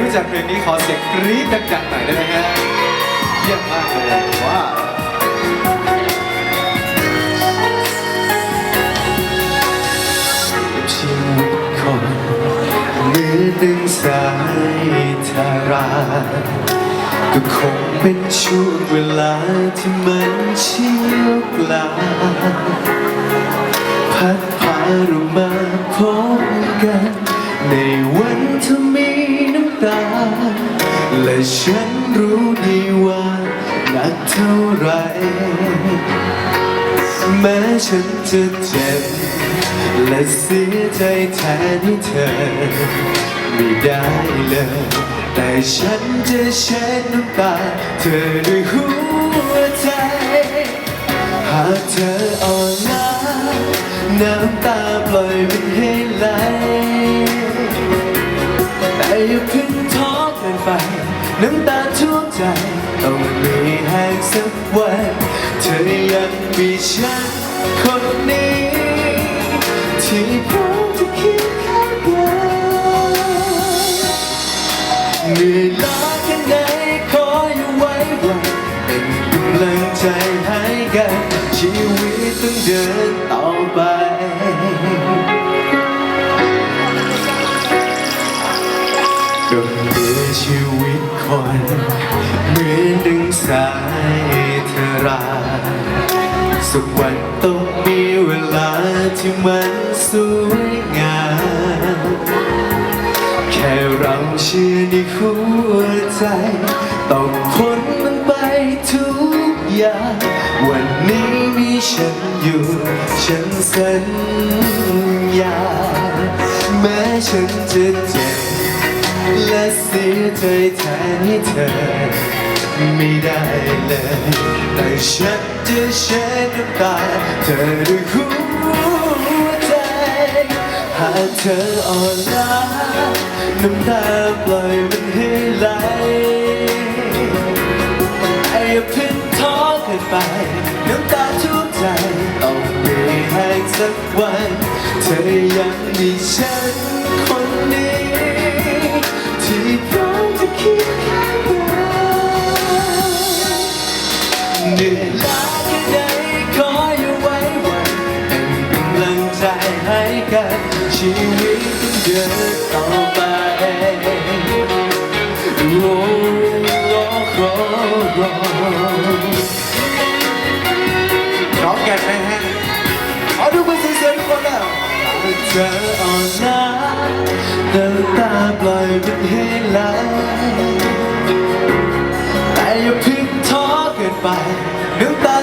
รู้จักเพลงนี้ขอเสียงกรี๊ดดังๆหน่อยได้ไหมฮะเยี่ยมมากเลยว้าวชีวิตคนเมือดึงสายทาราก็คงเป็นช่วงเวลาที่มันเชี่ยวกลาพัดพาเรามาพบกันในวัน และฉันรู้ดีว่าหนักเท่าไร แม้ฉันจะเจ็บ และเสียใจแทนให้เธอ ไม่ได้เลย แต่ฉันจะเช็ดน้ำตา เธอด้วยหัวใจ หากเธออ่อนล้าน้ำตาปล่อยมันให้ไหลแต่อย่าเพึ่งท้น น้ำตาท่วมใจต้องมีแห้งสักวันเธอยังมีฉันคนนี้ ที่พร้อมจะคียงข้างกันเหนื่อยล้าแค่ไหนขออยู่ไว้วันเป็นกำลังใจให้กันชีวิตต้องเดิน ก็เมื่อชีวิตคนเหมือนดึงสายเธอราสักวันต้องมีเวลาที่มันสวยงามแค่เราเชื่อในหัวใจ ต้องพ้นมันไปทุกอย่าง วันนี้มีฉันอยู่ ฉันสัญญา แม้ฉันจะเจ็บและ เสียใจแทนให้เธอ ไม่ได้เลยแต่ฉันจะเช็ดน้ำตาเธอด้วยหัวใจ หากเธออ่อนล้าน้ำตาปล่อยมันให้ไหลอย่าเพิ่งท้อเกินไปน้ำตาทุกใจต้องมีแห้สักวัน เธอยังมีฉัน ชีวิตต้องเดินต่อไปโอ้โอ้โอ้โอ้พร้อมกันไหมฮะขอดูมือสวยๆทุกคนแล้วเธออ่อนล้าน้ำตาปล่อยมันให้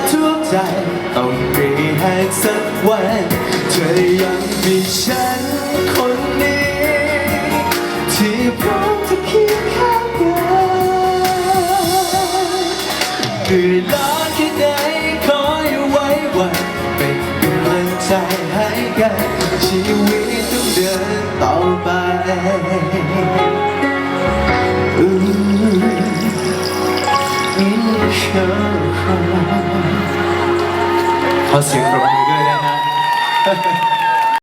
ท่วใจ ต้องมีแห้สักวันเธอยังมีฉันคนนี้ ที่พร้อมจะเคียงข้างกันเหนื่อยล้าแค่ไหนขออย่ไว้วันเป็นกำลังใจให้กันชีวิตต้องเดินต่อไป ขอเสียงปรบมือด้วยนะฮะ